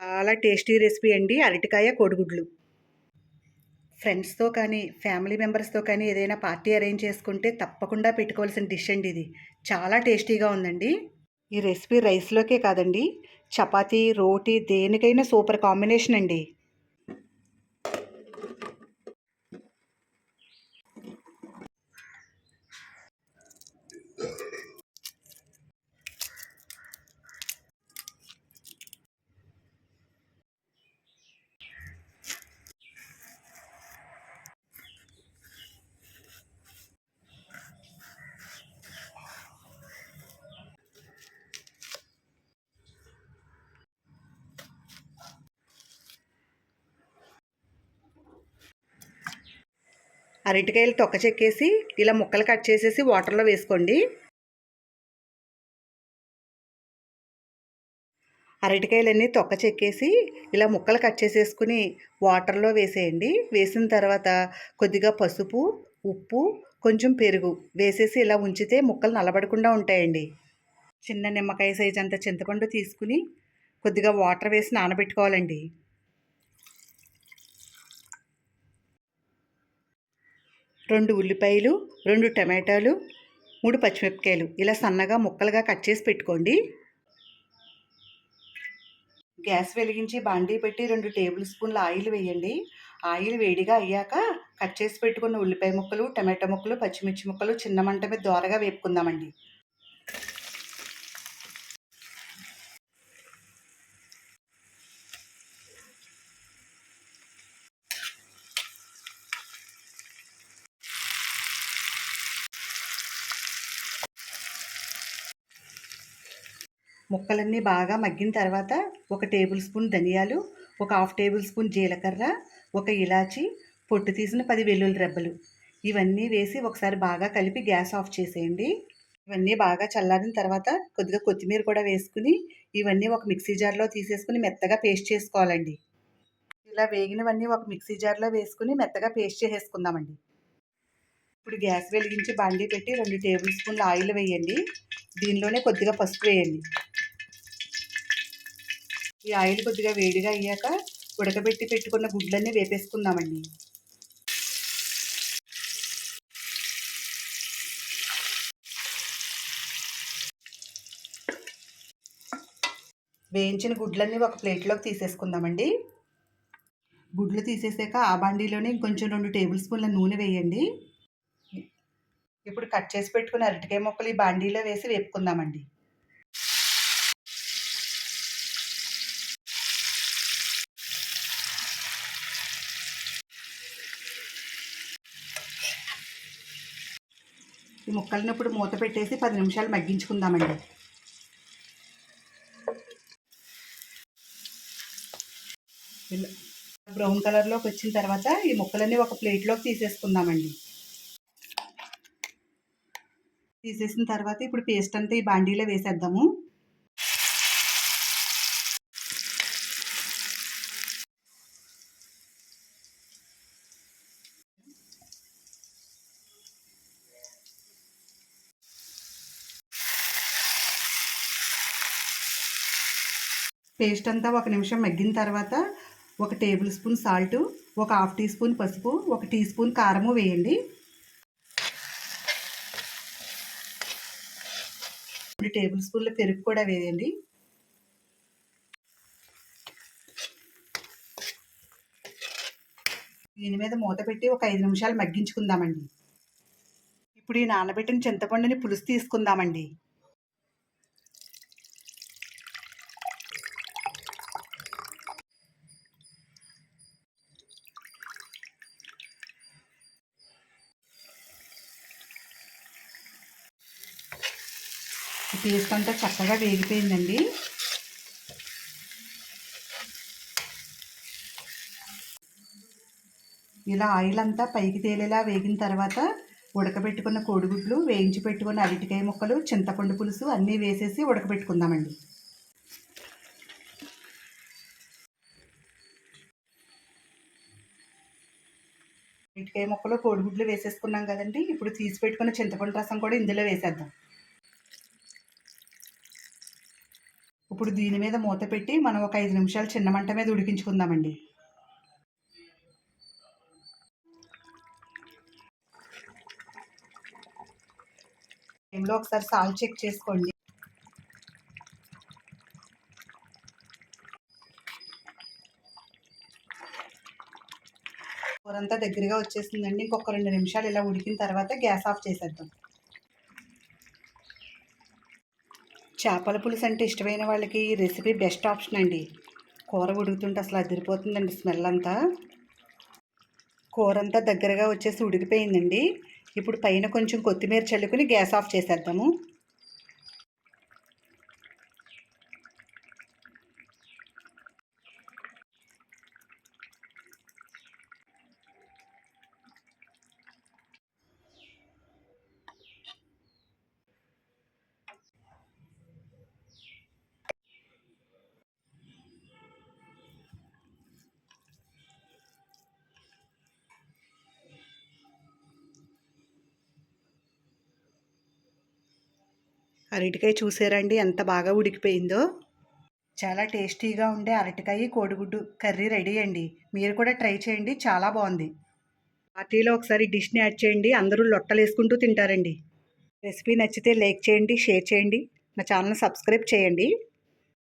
చాలా tasty recipe అండి. అరటికాయ కోడిగుడ్లు. ఫ్రెండ్స్తో కానీ ఫ్యామిలీ మెంబర్స్తో కానీ ఏదైనా పార్టీ అరేంజ్ చేసుకుంటే తప్పకుండా పెట్టుకోవాల్సిన డిష్ అండి ఇది. చాలా టేస్టీగా ఉందండి. ఈ రెసిపీ రైస్లోకే కాదండి. చపాతీ రోటీ దేనికైనా సూపర్ కాంబినేషన్ అండి. అరటికాయలు తొక్క చెక్కేసి ఇలా ముక్కలు కట్ చేసేసి వాటర్లో వేసుకోండి. అరటికాయలన్నీ తొక్క చెక్కేసి ఇలా ముక్కలు కట్ చేసేసుకుని వాటర్లో వేసేయండి. వేసిన తర్వాత కొద్దిగా పసుపు ఉప్పు కొంచెం పెరుగు వేసేసి ఇలా ఉంచితే ముక్కలు నలబడకుండా ఉంటాయండి. చిన్న నిమ్మకాయ సైజ్ అంత చింతపండు తీసుకుని కొద్దిగా వాటర్ వేసి నానబెట్టుకోవాలండి. రెండు ఉల్లిపాయలు రెండు టమాటాలు మూడు పచ్చిమిరపకాయలు. ఇలా సన్నగా ముక్కలుగా కట్ చేసి పెట్టుకోండి. గ్యాస్ వెలిగించి బాండీ పెట్టి రెండు టేబుల్ స్పూన్ల ఆయిల్ వేయండి. ఆయిల్ వేడిగా అయ్యాక కట్ చేసి పెట్టుకున్న ఉల్లిపాయ ముక్కలు టమాటా ముక్కలు పచ్చిమిర్చి ముక్కలు చిన్న మంట మీద దోరగా వేపుకుందామండి. ముక్కలన్నీ బాగా మగ్గిన తర్వాత ఒక టేబుల్ స్పూన్ ధనియాలు ఒక హాఫ్ టేబుల్ స్పూన్ జీలకర్ర ఒక ఇలాచి పొట్టు తీసిన పది వెల్లుల్లి రెబ్బలు. ఇవన్నీ వేసి ఒకసారి బాగా కలిపి గ్యాస్ ఆఫ్ చేసేయండి. ఇవన్నీ బాగా చల్లారిన తర్వాత కొద్దిగా కొత్తిమీర కూడా వేసుకుని ఇవన్నీ ఒక మిక్సీ జార్లో తీసేసుకుని మెత్తగా పేస్ట్ చేసుకోవాలండి. ఇలా వేగినవన్నీ ఒక మిక్సీ జార్లో వేసుకుని మెత్తగా పేస్ట్ చేసేసుకుందామండి. ఇప్పుడు గ్యాస్ వెలిగించి బాండీ పెట్టి రెండు టేబుల్ స్పూన్ల ఆయిల్ వేయండి. దీనిలోనే కొద్దిగా పసుపు వేయండి. ఈ ఆయిల్ కొద్దిగా వేడిగా అయ్యాక ఉడకబెట్టి పెట్టుకున్న గుడ్లన్నీ వేపేసుకుందామండి. వేయించిన గుడ్లన్నీ ఒక ప్లేట్లోకి తీసేసుకుందామండి. గుడ్లు తీసేసాక ఆ బాండీలోనే ఇంకొంచెం రెండు టేబుల్ స్పూన్ల నూనె వేయండి. ఇప్పుడు కట్ చేసి పెట్టుకున్న అరటికాయ ముక్కలు ఈ బాండీలో వేసి వేపుకుందామండి. ఈ ముక్కలను ఇప్పుడు మూత పెట్టేసి పది నిమిషాలు మగ్గించుకుందామండి. ఇలా బ్రౌన్ కలర్లోకి వచ్చిన తర్వాత ఈ ముక్కలన్నీ ఒక ప్లేట్లోకి తీసేసుకుందామండి. తీసేసిన తర్వాత ఇప్పుడు పేస్ట్ అంతా ఈ బాండీలో వేసేద్దాము. పేస్ట్ అంతా ఒక నిమిషం మగ్గిన తర్వాత ఒక టేబుల్ స్పూన్ సాల్ట్ ఒక హాఫ్ టీ స్పూన్ పసుపు ఒక టీ స్పూన్ కారము వేయండి. రెండు టేబుల్ స్పూన్ల పెరుగు కూడా వేయండి. దీని మీద మూత పెట్టి ఒక ఐదు నిమిషాలు మగ్గించుకుందామండి. ఇప్పుడు ఈ నానబెట్టిన చింతపండుని పులుసు తీసుకుందామండి. పేస్ట్ అంతా చక్కగా వేగిపోయిందండి. ఇలా ఆయిల్ అంతా పైకి తేలేలా వేగిన తర్వాత ఉడకబెట్టుకున్న కోడిగుడ్లు వేయించి పెట్టుకున్న అరటికాయ ముక్కలు చింతపండు పులుసు అన్నీ వేసేసి ఉడకబెట్టుకుందామండి. అరటికాయ ముక్కలు కోడిగుడ్లు వేసేసుకున్నాం కదండి. ఇప్పుడు తీసి పెట్టుకున్న చింతపండు రసం కూడా ఇందులో వేసేద్దాం. ఇప్పుడు దీని మీద మూత పెట్టి మనం ఒక ఐదు నిమిషాలు చిన్న మంట మీద ఉడికించుకుందామండి. టైంలో ఒకసారి సాల్ట్ చెక్ చేసుకోండి. కూరంతా దగ్గరగా వచ్చేసిందండి. ఇంకొక రెండు నిమిషాలు ఇలా ఉడికిన తర్వాత గ్యాస్ ఆఫ్ చేసేద్దాం. చేపల పులుసు అంటే ఇష్టమైన వాళ్ళకి ఈ రెసిపీ బెస్ట్ ఆప్షన్ అండి. కూర ఉడుకుతుంటే అసలు అదిరిపోతుందండి స్మెల్ అంతా. కూర అంతా దగ్గరగా వచ్చేసి ఉడికిపోయిందండి. ఇప్పుడు పైన కొంచెం కొత్తిమీర చల్లుకుని గ్యాస్ ఆఫ్ చేసేద్దాము. అరటికాయ చూసారండి? ఎంత బాగా ఉడికిపోయిందో. చాలా టేస్టీగా ఉండే అరటికాయ కోడిగుడ్డు కర్రీ రెడీ అండి. మీరు కూడా ట్రై చేయండి చాలా బాగుంది. పార్టీలో ఒకసారి డిష్ని యాడ్ చేయండి అందరూ లొట్టలు వేసుకుంటూ తింటారండి. రెసిపీ నచ్చితే లైక్ చేయండి షేర్ చేయండి. నా ఛానల్ సబ్స్క్రైబ్ చేయండి.